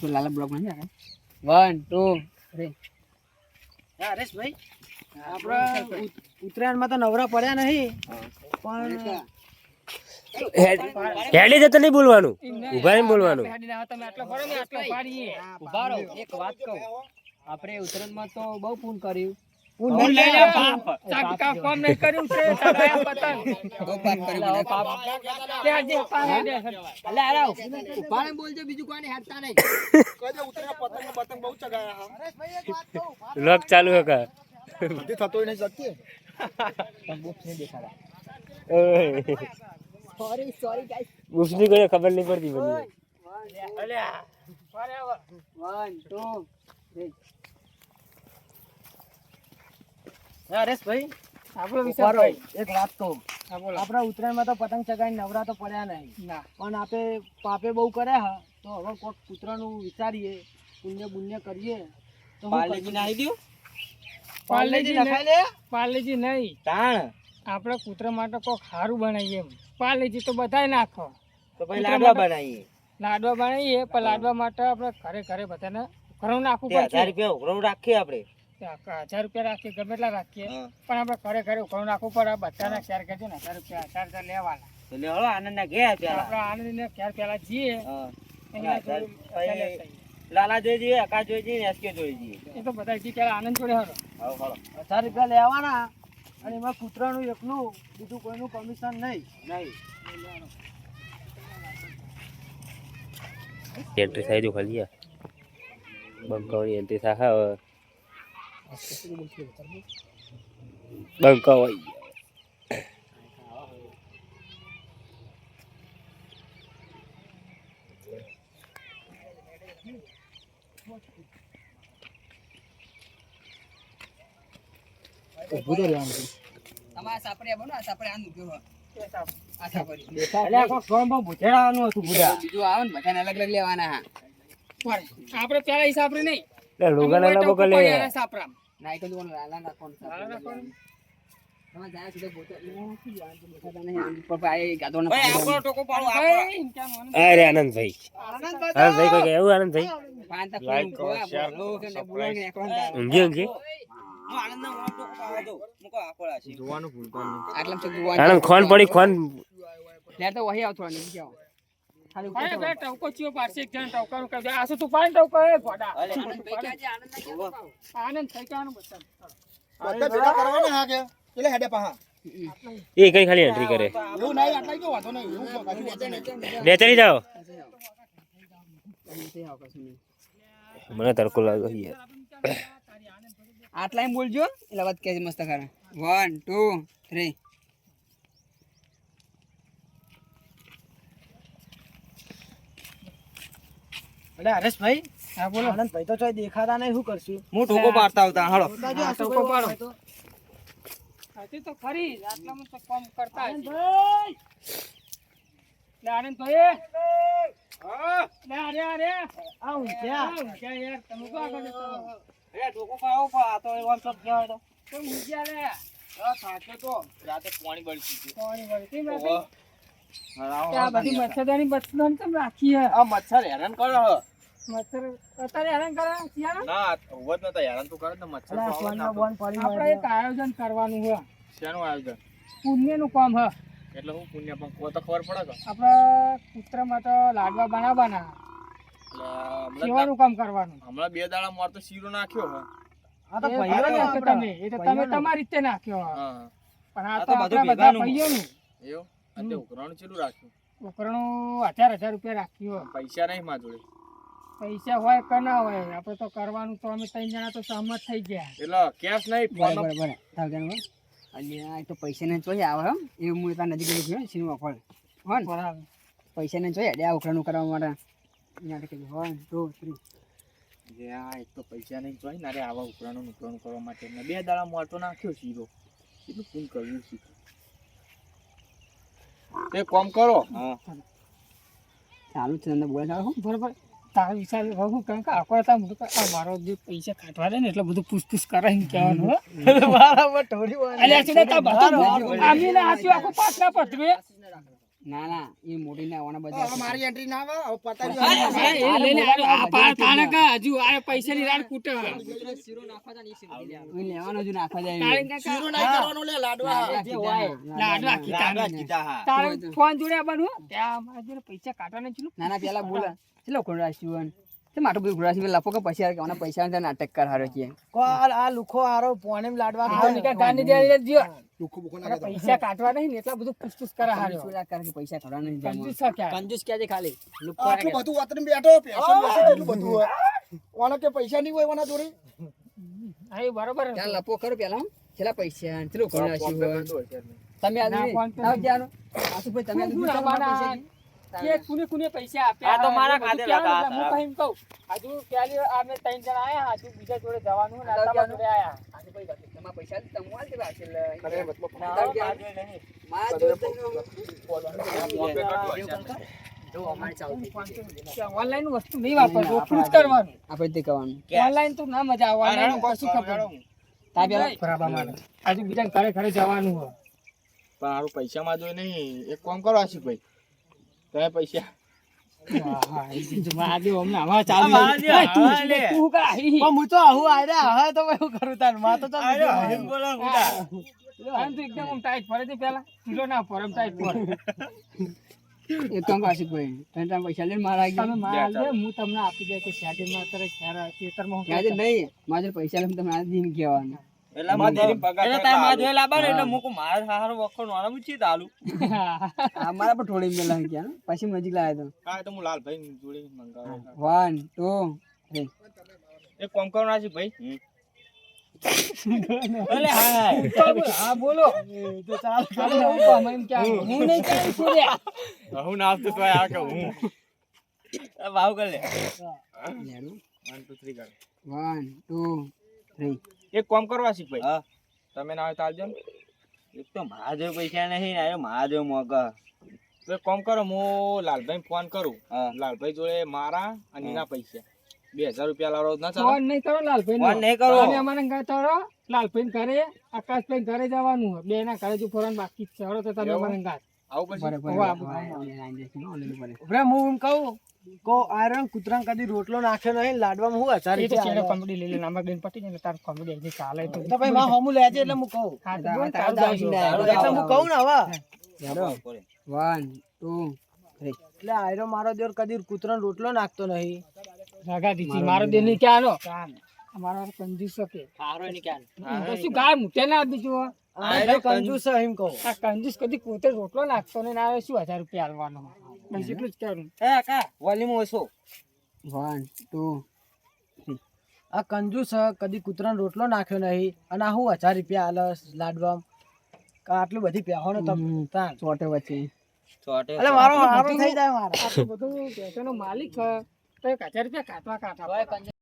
તો લાલા બ્લોકમાં જાય વન ટુ થ્રી હા હરેશભાઈ આપણે ઉત્તરાયણમાં તો નવરા પડ્યા નહીં પણ હેડી જતો નહીં બોલવાનું. ઊભા નહીં બોલવાનું. ઊભા રહો. એક વાત કહું. આપણે ઉત્તરાયણમાં તો બહુ ફોન કર્યું. ફોન લઈ લે બાપ. બહુ પાપ કર્યું બધા પાપ અલે આરાવ ઊભા ને બોલજો બીજું કોઈને હેડતા નહીં લોક ચાલુ હે કા સોરી સોરી ગાઈસ મુસ્લિમ કોઈ ખબર નહીં પડતી મને વન ટુ થ્રી હા હરેશભાઈ. આપણો રહો. એક વાત કહું. આપણા ઉત્તરાયણમાં તો પતંગ ચગાવીને નવરા તો પડ્યા નહીં. પણ આપે પાપે બહુ કર્યા હા. તો હવે કોક કૂતરાનું વિચારીએ પુણ્ય પુણ્ય કરીએ. તો પાર્લેજી કરશું? નાખી પાર્લેજી નખાઈ લે. પાર્લેજી નહીં. તાણ. આપણે કૂતરા માટે કોક સારું બનાવીએ એમ. પાર્લેજી તો બધાય નાખો. તો પછી લાડવા બનાવીએ. લાડવા બનાવીએ પણ લાડવા માટે આપણે ઘરે ઘરે બધાને ઘણું નાખવું હજાર રૂપિયા ઉઘરાણું રાખીએ આપણે. હજાર રૂપિયા રાખીએ ગમે એટલા રાખીએ. પણ આપણે ઘરે ઘરે ઘણું નાખવું પડે. બધાને શેર કરજો ને હજાર રૂપિયા હજાર હજાર લેવાના. હળો આનંદ ના ગયા પેલા. આપણે આનંદને ઘેર પેલા જઈએ. લાલા જોઈ જઈએ અકા જોઈ જઈએ એસકે જોઈ જઈએ. એ તો બધા જી પેલા આનંદ જોડે હરો. હજાર રૂપિયા લેવાના અને એમાં કૂતરાનું એકલું બીજું કોઈનું કમિશન નહીં. નહીં. એન્ટ્રી થાય તો ખાલી બંકાવાની એન્ટ્રી થાય હવે બંકાવ આવી ગયા. તમારા સાપરે સાપરે આનું સાપરે આવે ને બધાને અલગ અલગ લેવાના હા. આપણે પેલા હિસાબ નહીં. એટલે લોગાના ના મોકલે સાપરા ના બોલો લાલા રાખવાનું સાપરે રાખવાનું. તમે જાય સીધો પોતે નથી જવાનું, બેઠા નહીં આમ ભાઈ ના ટોકો પાડો અરે કોઈ એવું કોણ કે કોણ ઊંઘી ઊંઘી? તો. આનંદ ખોન પડી ખોન. ત્યાં તો વહી આવતો નહીં જાઓ અરે તો- બે ટવકો ચિયો પાડશે એક જણ ટવકાનું કહી દે. આ શું તું પાણી ટવકો એ ઘોડા. આનંદ ભાઈ ક્યાં છે? આનંદ ના ક્યાં પાવ? આનંદ થઈ ગયાનું બધા. એ કઈ ખાલી એન્ટ્રી કરે બે ચડી જાઓ નથી આવ કશું નહીં. મને તડકો લાગે યાર આટલા એમ બોલજો એટલે વાત કે મસ્ત ખરા વન ટુ થ્રી એટલે હરેશભાઈ હા બોલો આનંદભાઈ તો ચોય દેખાતા નહીં શું કરશું હું ટોકો પાડતા આવતા હાલો ટોકો પાડો. હતી તો ખરી. આટલામાં તો કામ કરતા હશે. લે આનંદભાઈ. લે અરે અરે. આ ઊંઘ્યા. આ ઊંઘ્યા યાર. તમે કો આગળ રહો? ટોકો પાડો પા તો એ વન કહેવાય તો તો ઊંઘ્યા લે. થાકે તો રાતે પાણી બળતી ગયું પાણી બળતી નથી રાખી? આ બધી મચ્છરદાની બચ્છરદાની તમે રાખી હે? આ મચ્છર હેરાન કરો હ મચ્છર અત્યારે હેરાન કરે શિયાળા? ના? હોવત નતા હેરાન તો કરે ને મચ્છર એટલે આ ફોનમાં બોન પડી આપણે એક આયોજન કરવાનું છે શેનું આયોજન? પુણ્યનું કામ છે એટલે હું પુણ્ય પણ કો તો ખબર પડે કે? આપણે કૂતરામાં તો લાડવા બનાવવાના. સેવાનું કામ કરવાનું. હમણાં બે દાડા માર તો શીરો નાખ્યો હ. આ તો ભાઈઓ ભાઈઓ નાખ્યો તમે. એ તો તમે તમારી રીતે નાખ્યો હા. પણ આ તો તો બધા ભાઈઓનું. એવું? અને ઉઘરાણું ચેલું રાખ્યું? ઉપરનું હજાર હજાર રૂપિયા રાખ્યું પૈસા નહીં માં જોડે. પૈસા હોય કે ના હોય આપણે તો કરવાનું તો અમે ત્રણ જણા તો સહમત થઈ ગયા. એટલે કેશ નહીં ફોન બરાબર. બરાબર અલ્યા તો પૈસા ને જોઈએ આવે હમ એવું હું એટલા નજીક નજીક ગયો સિનેમા હોલ. હો ને? બરાબર. પૈસા ને જોઈએ આ ઉખરાનું કરવા માટે. અહીંયા કે વન ટુ થ્રી જે આ એક તો પૈસા નહીં જોઈ ને આવા ઉકરાનું નુકરાનું કરવા માટે. મેં બે દાડા મોટો નાખ્યો શીરો. એટલું ફોન કર્યું છે તે કોમ કરો. ચાલુ છે અંદર બોલે ચાલો બરાબર. તારો વિચાર હું કહું કે આખો હતા બધું આ મારો જે પૈસા કાઢવા દે ને એટલે બધું પૂછપૂછ ને કહેવાનું હો. બરાબર, ઢોળી હોય ને. તા બધું આમીને આખું પાછના પધવે ના ના એ મોટી ના આવવાના બધા મારી એન્ટ્રી ના આવે પતાવી એ લઈ લે, આ- આ પા- તાણે કા હજુ આ પૈસાની રાડ કૂટે હવે. એ લેવાનો જ નાખવા જાય શીરો ના કરવાનો લે લાડવા. જે હોય. લાડવા કીતા લાડવા કીતા હા. તારે ફોન જોડે આવવાનું ત્યાં અમારા જોડે પૈસા કાઢવાના છે ના ના પેલા બોલા. ચલો કોણ રાખ્યું તે માટું બધું ગુરાસી લાપો કે પછી કે પૈસા ને નાટક કર હારો છે કો આ આ લુખો હારો પોણે લાડવા આ. નિકા ગાંધી દે જીઓ. લુખો બુખો ના પૈસા કાટવા નહીં એટલા બધું પૂછપૂછ કરા હારો. છોલા કર કે પૈસા થોડા નહીં જમા. કંજૂસ કે? કંજૂસ ક્યાં છે ખાલી? આટલું બધું વાતને બેઠો પેશન બેસન એટલું બધું હોય. ઓને કે પૈસા નહીં હોય ઓના જોડે? હા, એ બરોબર છે. ત્યાં લપો કરો પેલા છેલા પૈસા ચલો કોણ રાખ્યું તમે ના, આદમી ફોન પે આવ તમે? પૈસા કી? કુને કુને પૈસા આપ્યા આ તો મારા ખાતે લાગા હું કહી કહું. હજુ ક્યારે અમે ત્રણ જણા આયા હજુ બીજા જોડે જવાનું ને આટલા જોડે આયા. આજે કોઈ વાત તમારા પૈસા તમ વાલ દેવા છે ખરે મતલબ જ્યાં- મારા જોડે તો- જો ઓનલાઈન વસ્તુ નહીં વાપરવું એટલું કરવાનું. આપણે તે ઓનલાઈન તો ના મજા આવે ઓનલાઈન કશું ખબર નહીં. તા પેલા બરાબર બીજા ઘરે ઘરે જવાનું હોય. પણ પૈસા માં જોઈ નહીં. એક કામ કરો આશિકભાઈ. તમે પૈસા આ મહાદેવ, એ તું હા, લે. તું કા હી. પણ હું તો આવું આયરા હવે તો હું કરું તારમાં તો તો આમ તો એકદમ આમ ટાઈટ પડે છે પેલા ઢીલો ના પડે આમ ટાઈટ પડે એક કામ કરો આશિકભાઈ તમે તમે પૈસા લઈને મારા આવી તમે માલ શેઠે માં મારા આ મારા પર થોડી મેલા ક્યાં પછી નજીક લાવ્યા હા તો હું લાલભાઈ જોડે મંગાવ્યો તો વન ટુ થ્રી એક કામ કરો આશિકભાઈ હા બોલો. તો ચાલ ચાલો હું કામ એમ હું નહીં ચાલી છું હું નાસ્તો તો આ કે હું. ભાવ કર લે. વન ટુ થ્રી કર. વન ટુ થ્રી એક કામ કરો હા તમે ના હોય તો આવજો ને. એક તો મહાદેવ પૈસા નહીં ને આયો મહાદેવ મોગા તો એક કામ કરો હું લાલભાઈ ફોન કરું. લાલભાઈ જોડે મારા અને એના પૈસા. બે હજાર રૂપિયા લાવો ના ચાલે? ફોન નહીં કરો લાલભાઈ ફોન નહીં કરો. તમે અમારે ઘરે કરો લાલભાઈ ઘરે આકાશભાઈ ઘરે જવાનું બે ના ઘરે જો ફોરન બાકી છે. તો તમે અમારે ઘરે. આવું પછી? બરાબર વાહ, બ્રે હું કહું કો આયરન કૂતરાને કદી રોટલો નાખ્યો નહીં લાડવામાં હું હજાર એ છેલ્લે કોમેડી લઈ લે નામાં ગઈને પટી ને તાર કોમેડી અહીંથી ચાલે તો. તો ભાઈ માં હમું લેજે એટલે હું કહું. હા તો બોલ, તારું તારું તારું જાવજો. તારું એટલે હું કહું ને હવે. One two three. એટલે આયરો મારો દેર કદી કૂતરાનો રોટલો નાખતો નહીં. રાગા દીધી મારો દેહની ક્યાં નો અમારો કંજૂસ કે. તો શું ગાય મૂકે ના બીજું કંજૂસ એમ કહું. આ કંજૂસ કદી પોતે રોટલો નાખતો ને આવે શું હજાર રૂપિયા આલવાનો? બસ એટલું જ કહેવાનું વોલ્યુમ ઓછો. વન ટુ આ કંજૂસ કદી કૂતરાનો રોટલો નાખ્યો નહીં. અને આ હું હજાર રૂપિયા આલે લાડવા? આટલું બધી પહેવાનો તમે તાન ચોટે વચ્ચે. ચોટે એટલે મારો હારો થઈ જાય મારો. આટલું બધું પૈસાનો માલિક છે. તો એક હજાર રૂપિયા કાઢવા કાઢવા